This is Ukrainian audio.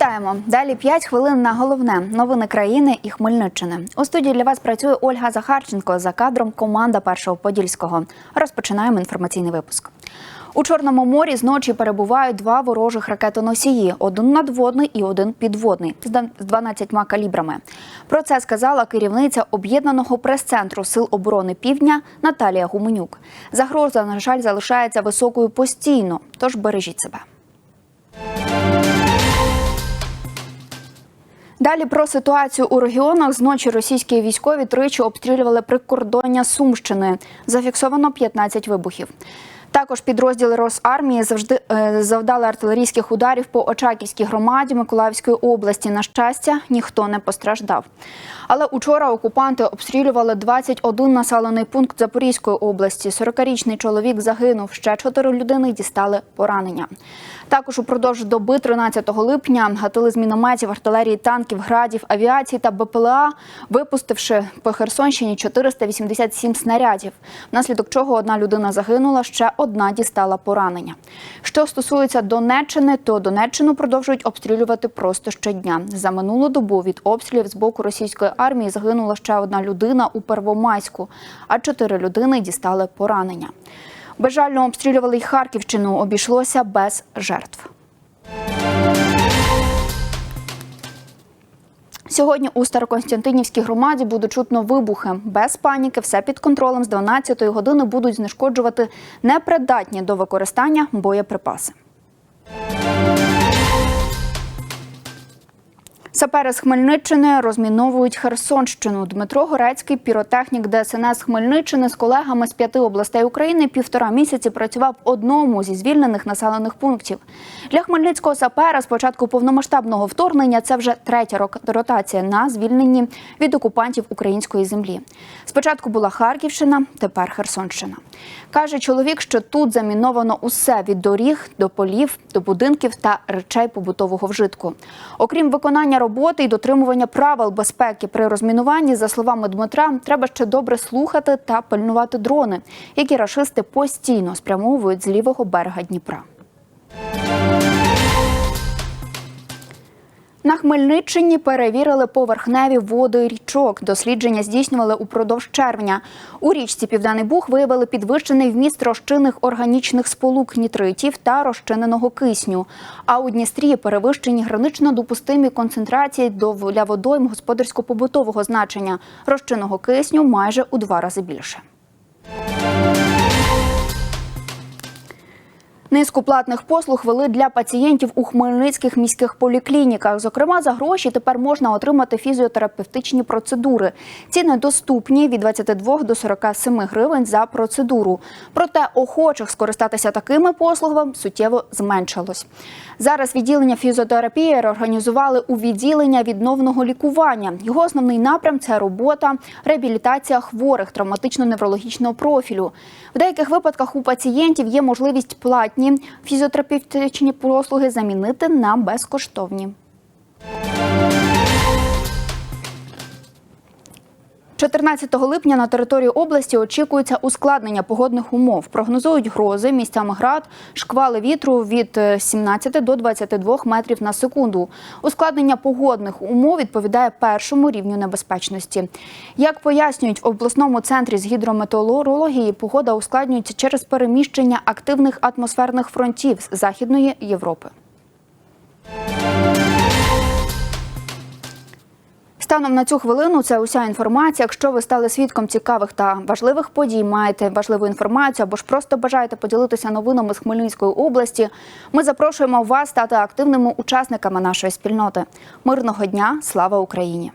Вітаємо! Далі 5 хвилин на головне новини країни і Хмельниччини. У студії для вас працює Ольга Захарченко. За кадром команда першого подільського. Розпочинаємо інформаційний випуск. У Чорному морі зночі перебувають два ворожих ракетоносії: один надводний і один підводний з 12 калібрами. Про це сказала керівниця об'єднаного прес-центру Сил оборони Півдня Наталія Гуменюк. Загроза, на жаль, залишається високою постійно, тож бережіть себе. Далі про ситуацію у регіонах зночі російські військові тричі обстрілювали прикордоння Сумщини. Зафіксовано 15 вибухів. Також підрозділи Росармії завжди е, завдали артилерійських ударів по Очаківській громаді Миколаївської області. На щастя, ніхто не постраждав. Але учора окупанти обстрілювали 21 населений пункт Запорізької області. 40-річний чоловік загинув. Ще чотири людини дістали поранення. Також упродовж доби 13 липня гатили з мінометів, артилерії, танків, градів, авіації та БПЛА, випустивши по Херсонщині 487 снарядів. Внаслідок чого одна людина загинула, ще одна дістала поранення. Що стосується Донеччини, то Донеччину продовжують обстрілювати просто щодня. За минулу добу від обстрілів з боку російської армії загинула ще одна людина у Первомайську, а чотири людини дістали поранення. Бажально обстрілювали й Харківщину. Обійшлося без жертв. Сьогодні у Староконстантинівській громаді буде чутно вибухи. Без паніки, все під контролем. З 12-ї години будуть знешкоджувати непридатні до використання боєприпаси. Сапери з Хмельниччини розміновують Херсонщину. Дмитро Горецький, піротехнік ДСНС Хмельниччини з колегами з п'яти областей України півтора місяці працював одному зі звільнених населених пунктів. Для хмельницького сапера з початку повномасштабного вторгнення це вже третя ротація на звільненні від окупантів української землі. Спочатку була Харківщина, тепер Херсонщина. Каже чоловік, що тут заміновано усе від доріг до полів, до будинків та речей побутового вжитку. Окрім виконання роботи і дотримування правил безпеки при розмінуванні, за словами Дмитра, треба ще добре слухати та пильнувати дрони, які рашисти постійно спрямовують з лівого берега Дніпра. На Хмельниччині перевірили поверхневі води річок. Дослідження здійснювали упродовж червня. У річці Південний Буг виявили підвищений вміст розчинних органічних сполук нітритів та розчиненого кисню. А у Дністрі перевищені гранично допустимі концентрації для водойм господарсько-побутового значення розчинного кисню майже у два рази більше. Низку платних послуг вели для пацієнтів у хмельницьких міських поліклініках. Зокрема, за гроші тепер можна отримати фізіотерапевтичні процедури. Ціни доступні від 22 до 47 гривень за процедуру. Проте охочих скористатися такими послугами суттєво зменшилось. Зараз відділення фізіотерапії реорганізували у відділення відновного лікування. Його основний напрям це робота, реабілітація хворих травматично-неврологічного профілю. В деяких випадках у пацієнтів є можливість платні фізіотерапевтичні послуги замінити на безкоштовні. 14 липня на території області очікується ускладнення погодних умов. Прогнозують грози, місцями град, шквали вітру від 17 до 22 метрів на секунду. Ускладнення погодних умов відповідає першому рівню небезпечності. Як пояснюють в обласному центрі з гідрометеорології, погода ускладнюється через переміщення активних атмосферних фронтів з Західної Європи. Станом на цю хвилину це уся інформація. Якщо ви стали свідком цікавих та важливих подій, маєте важливу інформацію або ж просто бажаєте поділитися новинами з Хмельницької області, ми запрошуємо вас стати активними учасниками нашої спільноти. Мирного дня, слава Україні!